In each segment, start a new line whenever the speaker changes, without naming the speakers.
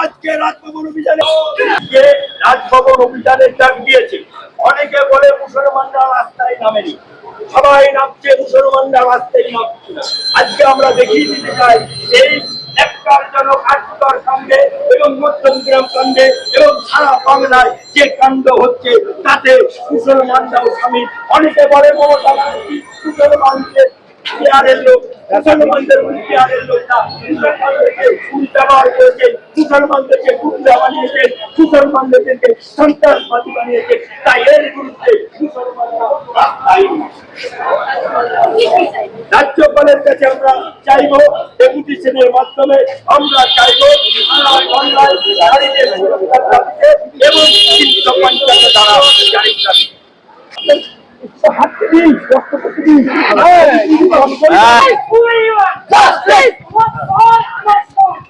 আজকে রাজভবন অভিযানে রাজভবন অভিযানের ডাক দিয়েছে অনেকে বলে মুসলমানরা রাস্তায় নামেনি সবাই নামছে মুসলমানরা রাস্তায় নামছে আজকে আমরা দেখিয়ে দিতে চাই এই একটারজনক আটটার কাণ্ডে এবং মধ্যমগ্রাম কাণ্ডে এবং সারা বাংলায় যে কাণ্ড মুসলমান মুসলমানরাও স্বামী। অনেকে বলে মমতা মুসলমানকে লোক? মুসলমানদের বিহারের লোক না। মুসলমানদেরকে ব্যবহার করেছে মুসলমানদেরকে গুন্ডা বানিয়েছে মুসলমানদেরকে সন্ত্রাসবাদী বানিয়েছে তাই এর বিরুদ্ধে রাজ্যপালের কাছে আমরা চাইব ডেপুটেশনের মাধ্যমে আমরা চাইব এবং তিনশো পঞ্চাশ দ্বারা জারি
Justice! Justice for Amazon! What for Amazon?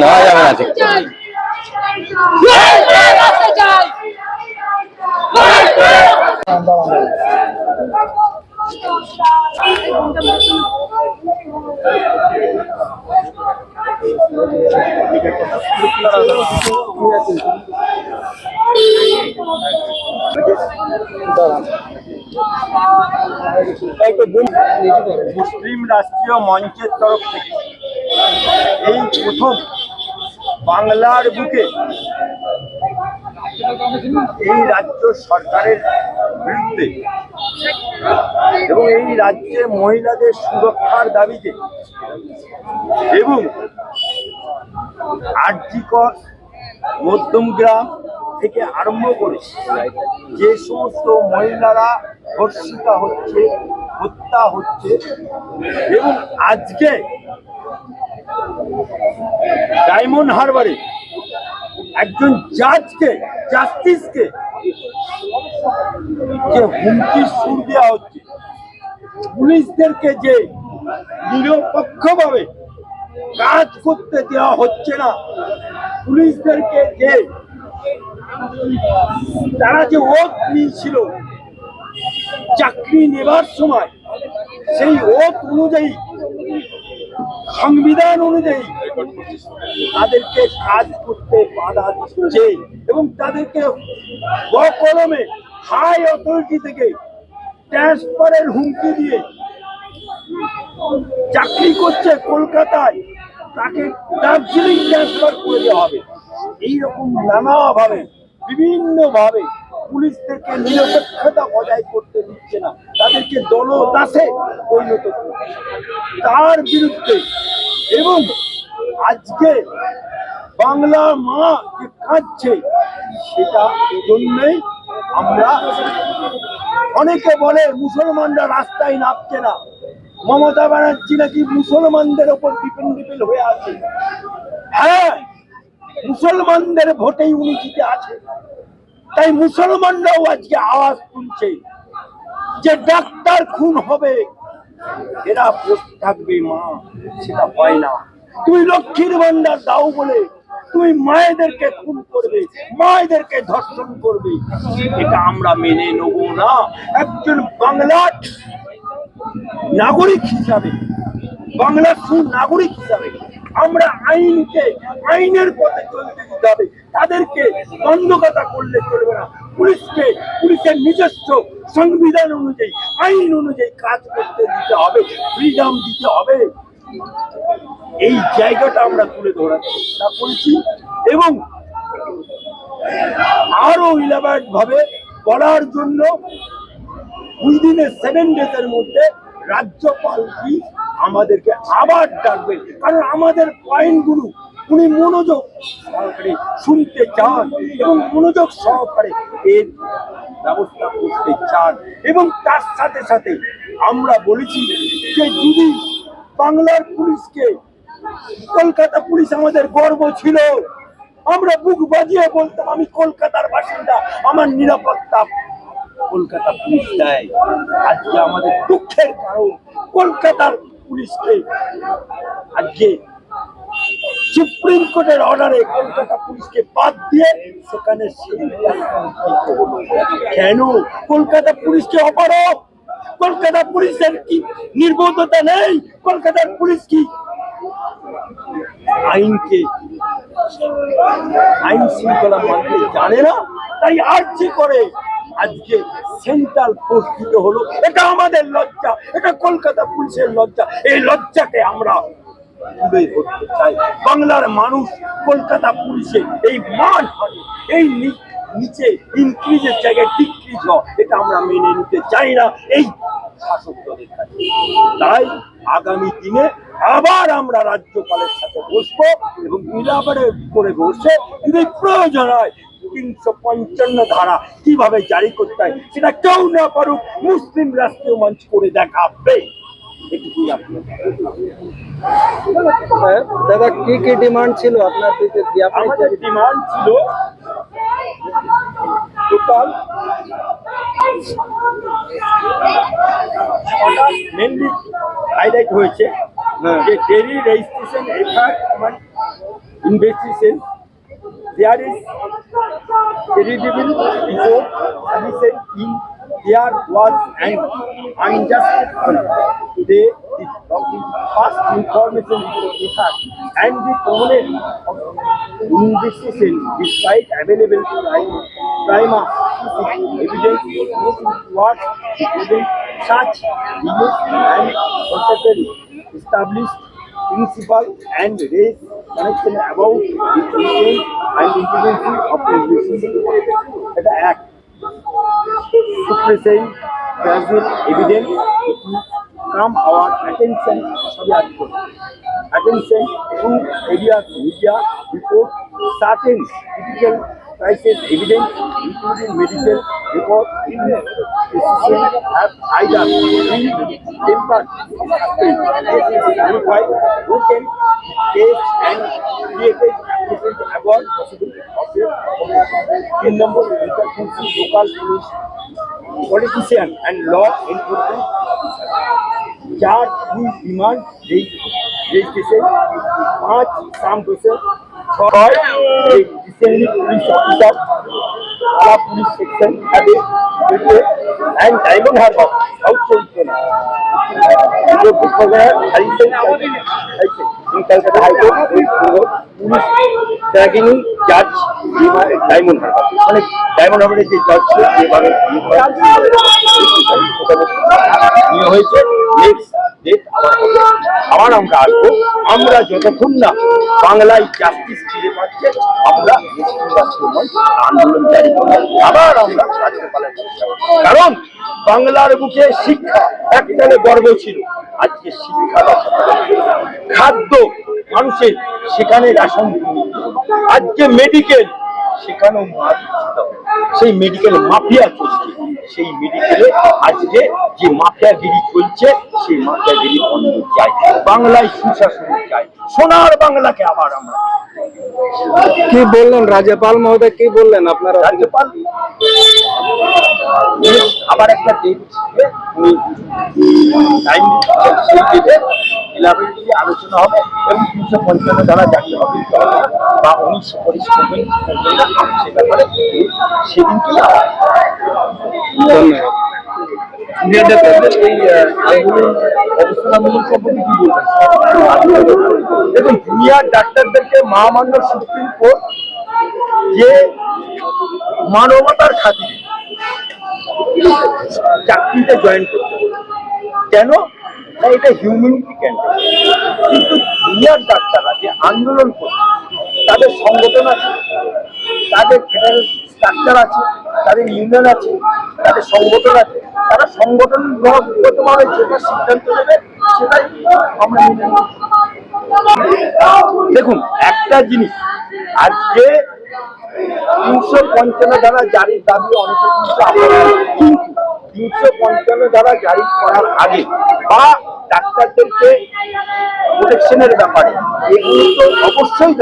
নেওয়া যাবে না ঠিক
Just! Just!
মুসলিম রাষ্ট্রীয় মঞ্চের তরফ থেকে এই প্রথম বাংলার বুকে এই রাজ্য সরকারের বিরুদ্ধে এবং এই রাজ্যে মহিলাদের সুরক্ষার দাবিতে এবং আর্যিকর মধ্যমগ্রাম থেকে আরম্ভ করে যে সমস্ত মহিলারা ধর্ষিতা হচ্ছে, হত্যা হচ্ছে এবং আজকে ডায়মন্ড হারবারে জাজকে জাস্টিসকে যে হুমকির সুর দেওয়া হচ্ছে, পুলিশদেরকে যে নিরপেক্ষভাবে কাজ করতে দেওয়া হচ্ছে না, পুলিশদেরকে যে তারা যে ওত নিয়েছিল, চাকরি নেবার সময়, সেই ওত অনুযায়ী সংবিধান অনুযায়ী তাদেরকে কাজ করতে বাধা দিচ্ছে এবং তাদেরকে বকলমে হাই অথরিটি থেকে ট্রান্সফারের হুমকি দিয়ে চাকরি করছে কলকাতায়, তাকে দার্জিলিং ট্রান্সফার করে দেওয়া হবে। এইরকম নানাভাবে, বিভিন্নভাবে পুলিশদেরকে নিরপেক্ষতা বজায় করতে দিচ্ছে না। তাদেরকে দলদাসে পরিণত তার বিরুদ্ধে এবং আজকে বাংলা মা যে কাঁদছে, সেটা এজন্যই আমরা অনেকে বলে মুসলমানরা রাস্তায় নামছে না। মমতা ব্যানার্জি নাকি মুসলমানদের ওপর ডিপেন্ডেবল হয়ে আছে। হ্যাঁ মুসলমানদের ভোটেই উনি জিতে আছে। তাই মুসলমানরাও আজকে আওয়াজ তুলছে যে ডাক্তার খুন হবে। এরা থাকবে মা, সেটা হয় না। তুমি লক্ষ্মীর ভান্ডার দাও বলে তুমি মায়েদেরকে খুন করবে, মায়েদেরকে ধর্ষণ করবে। এটা আমরা মেনে নেব না। একজন বাংলার নাগরিক হিসাবে, বাংলার সুনাগরিক হিসাবে আমরা আইনকে, আইনের পথে চলতে দিতে হবে। তাদেরকে বন্ধকতা করলে চলবে না। পুলিশকে, পুলিশের নিজস্ব সংবিধান অনুযায়ী, আইন অনুযায়ী কাজ করতে দিতে হবে ফ্রিডম দিতে হবে। এই জায়গাটা আমরা তুলে ধরার চেষ্টা করেছি এবং আরও ইলাবারেট ভাবে করার জন্য উইদিনে সেভেন ডেজের মধ্যে রাজ্যপাল কি আমাদেরকে আবার ডাকবেন কারণ আমাদের পয়েন্টগুলো উনি মনোযোগ সহকারে শুনতে চান এবং মনোযোগ সহকারে এর ব্যবস্থা করতে চান। এবং তার সাথে সাথে আমরা বলেছি যে যদি বাংলার পুলিশকে, কলকাতা পুলিশ আমাদের গর্ব ছিল, আমরা বুক বাজিয়ে বলতাম, আমি কলকাতার বাসিন্দা, আমার নিরাপত্তা কলকাতা পুলিশ দেয়। আজকে আমাদের দুঃখের কারণ, কলকাতার পুলিশকে আজকে সুপ্রিম কোর্টের অর্ডারে কলকাতা পুলিশকে বাদ দিয়ে সেখানে। কেন? কলকাতা পুলিশকে অপারক কলকাতা পুলিশের কি নির্বোধতা নেই? কলকাতার পুলিশ কি আইনকে আইন শৃঙ্খলা মানতে জানে না? তাই আর্জি করে আজকে সেন্ট্রাল ফোর্স দিতে হলো, এটা আমাদের লজ্জা, এটা কলকাতা পুলিশের লজ্জা। এই লজ্জাকে আমরা ধরতে চাই। বাংলার মানুষ কলকাতা পুলিশে এই মান এই নিচে ইনক্রিজের জায়গায় ডিক্রিজ হয়, এটা আমরা মেনে নিতে চাই না। এই শাসক দলের কাছে। তাই আগামী দিনে আবার আমরা রাজ্যপালের সাথে বসবো এবং ইলাবারে করে বসে যদি প্রয়োজন হয় তিনশো পঞ্চান্ন ধারা কীভাবে জারি করতে হয় সেটা কেউ না পারুক মুসলিম রাষ্ট্রীয় মঞ্চ করে দেখাবে।
দাদা কি কি ডিমান্ড ছিল আপনার
আমাদের ডিমান্ড ছিল টোটাল মেনলি হাইলাইট হয়েছে।
হ্যাঁ।
যে dairy registration FIR investigation there is credible report sufficient in there was an unjust they the, the first information effect and the component of investigation despite available prima prima evidence what present such and contrary established principle and raise connection about the content and integrity of the investigation. এটা এক to present causal evidence to come our attention attention to areas media report certain critical crisis evidence, including medical record illness, decisions have either been tempered with unified, can case and created different avoid possible of In number, inconsistency, local police, politicians, and law enforcement officer. चार demand registration पांच शाम को ছয় recently police officer আলা police section have and Diamond Harbour south Calcutta High Court, police tracking জাজ ডায়মন্ড হারবার। মানে ডায়মন্ড হারবারের যে জজ ছিল নিয়ে হয়েছে। নেক্সট ডেট আবার আমরা আসব। আমরা যতক্ষণ না বাংলায় জাস্টিস ফিরে পাচ্ছে, আমরা আন্দোলন জারি আবার আমরা। কারণ বাংলার বুকে শিক্ষা এককালে গর্ব ছিল। আজকে শিক্ষা খাদ্য মানুষের সেখানে রেশন আজকে মেডিকেল সেখানেও মাছ সেই মেডিকেল মাফিয়া চলছে। সেই মেডিকেলে আজকে যে মাফিয়াগিরি চলছে, সেই মাফিয়াগিরি বন্ধ চাই। বাংলায় সুশাসন চাই। সোনার বাংলাকে আবার আমরা
কি বললেন রাজ্যপাল মহোদয়? কি বললেন আপনারা?
রাজ্যপাল। আবার একটা ডেট টাইম আলোচনা হবে এবং তিনশো পঞ্চান্ন হবে বা উনি সুপারিশ সে ব্যাপারে সেদিনকেই
ধন্যবাদ
এই আহ, আন্দোলন অবস্থান আন্দোলন সম্পর্কে কি বলবেন দেখুন দুনিয়ার ডাক্তারদেরকে সুপ্রিম কোর্ট যে মানবতার খাতিরে চাকরিতে জয়েন করতে কেন? এটা হিউম্যানিটি ক্যান্ডেল কিন্তু দুনিয়ার ডাক্তাররা যে আন্দোলন করছে, তাদের সংগঠন আছে, তাদের ফেডারেল স্ট্রাকচার আছে, তাদের ইউনিয়ন আছে, তাদের সংগঠন আছে তারা সংগঠনগতভাবে যেটা সিদ্ধান্ত নেবে, সেটাই আমরা দেখুন, একটা জিনিস, আজকে তিনশো পঞ্চান্ন ধারা জারির দাবি, অনেকে কিন্তু তিনশো পঞ্চান্ন ধারা জারি করার আগে বা ডাক্তারদেরকে প্রোটেকশনের ব্যাপারে, এগুলো তো অবশ্যই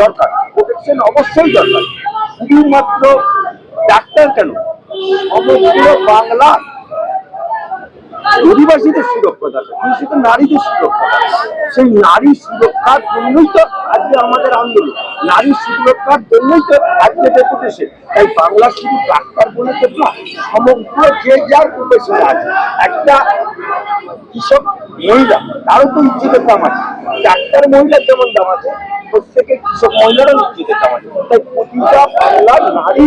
দরকার। প্রোটেকশন অবশ্যই দরকার। শুধুমাত্র ডাক্তার কেন? সমগ্র বাংলা অধিবাসীদের সুরক্ষা দরকার কিন্তু নারীদের সুরক্ষা সেই নারী সুরক্ষার জন্যই তো আজকে আমাদের আন্দোলন। নারী সুরক্ষার জন্যই তো আজকে ডেপুটেশন। তাই বাংলা শুধু ডাক্তার বলে তো না, সমগ্র যে যার প্রফেশন আছে, একটা কৃষক মহিলা, তারও তো ইজ্জতের দাম আছে। ডাক্তার মহিলার যেমন দাম আছে, প্রত্যেকের কৃষক মহিলারও ইজ্জতের দাম আছে। তাই প্রতিটা বাংলার নারী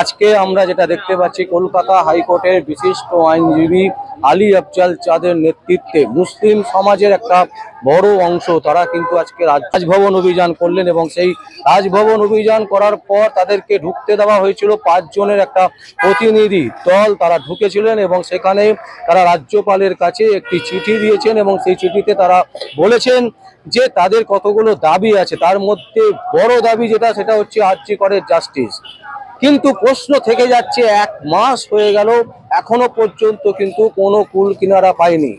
আজকে
আমরা যেটা দেখতে পাচ্ছি, কলকাতা হাইকোর্টের বিশিষ্ট আইনজীবী আলী আফজাল চাঁদের নেতৃত্বে মুসলিম সমাজের একটা বড় অংশ। তারা কিন্তু আজকে রাজভবন অভিযান করলেন এবং সেই রাজভবন অভিযান করার পর তাদেরকে ঢুকতে দেওয়া হয়েছিল পাঁচজনের একটা প্রতিনিধি দল। তারা ঢুকেছিলেন এবং সেখানে তারা রাজ্যপালের কাছে একটি চিঠি দিয়েছেন এবং সেই চিঠিতে তারা বলেছেন যে তাদের কতগুলো দাবি আছে, তার মধ্যে বড় দাবি যেটা, সেটা হচ্ছে আর্জি করের জাস্টিস। কিন্তু প্রশ্ন থেকে যাচ্ছে, এক মাস হয়ে গেল, এখনও পর্যন্ত কিন্তু কোনো কুল কিনারা পায়নি।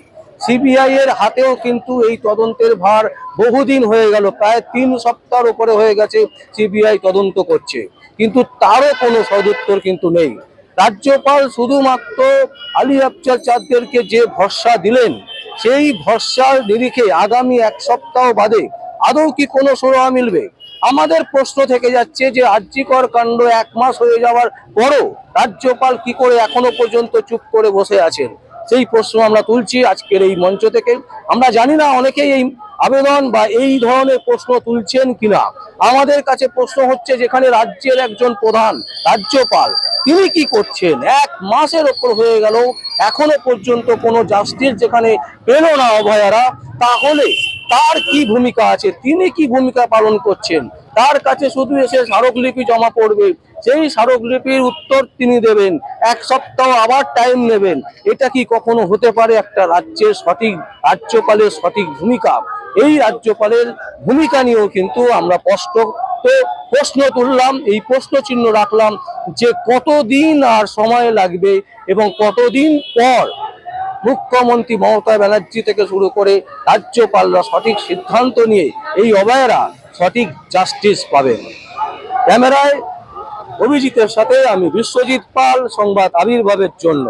সিবিআই এর হাতেও কিন্তু এই তদন্তের ভার বহুদিন হয়ে গেল, প্রায় তিন সপ্তাহের উপরে হয়ে গেছে সিবিআই তদন্ত করছে। কিন্তু তারও কোনো সদুত্তর কিন্তু নেই। রাজ্যপাল শুধুমাত্র আলী আফজাল চাঁদদেরকে যে ভরসা দিলেন, সেই ভরসার নিরিখে আগামী এক সপ্তাহ বাদে আদৌ কি কোনো সুরাহা মিলবে? আমাদের প্রশ্ন থেকে যাচ্ছে যে আর্যিকর কাণ্ড এক মাস হয়ে যাওয়ার পরও রাজ্যপাল কি করে এখনও পর্যন্ত চুপ করে বসে আছেন? সেই প্রশ্ন আমরা তুলছি আজকের এই মঞ্চ থেকে। আমরা জানি না অনেকেই এই আবেদন বা এই ধরনের প্রশ্ন তুলছেন কিনা। আমাদের কাছে প্রশ্ন হচ্ছে যেখানে রাজ্যের একজন প্রধান, রাজ্যপাল, তিনি কি করছেন? এক মাসের ওপর হয়ে গেল, এখনও পর্যন্ত কোনো জাস্টিস যেখানে পেল না অভয়ারা, তাহলে তার কি ভূমিকা আছে? তিনি কি ভূমিকা পালন করছেন? তার কাছে শুধু এসে স্মারকলিপি জমা পড়বে। সেই স্মারকলিপির উত্তর তিনি দেবেন। এক সপ্তাহ আবার টাইম নেবেন। এটা কি কখনো হতে পারে একটা রাজ্যের সঠিক রাজ্যপালের সঠিক ভূমিকা? এই রাজ্যপালের ভূমিকা নিয়েও কিন্তু আমরা স্পষ্ট তো প্রশ্ন তুললাম। এই প্রশ্ন চিহ্ন রাখলাম যে কতদিন আর সময় লাগবে এবং কতদিন পর মুখ্যমন্ত্রী মমতা ব্যানার্জি থেকে শুরু করে রাজ্যপালরা সঠিক সিদ্ধান্ত নিয়ে এই অবায়রা সঠিক জাস্টিস পাবেন ক্যামেরায় অভিজিতের সাথে আমি বিশ্বজিৎ পাল, সংবাদ আবির্ভাবের জন্য।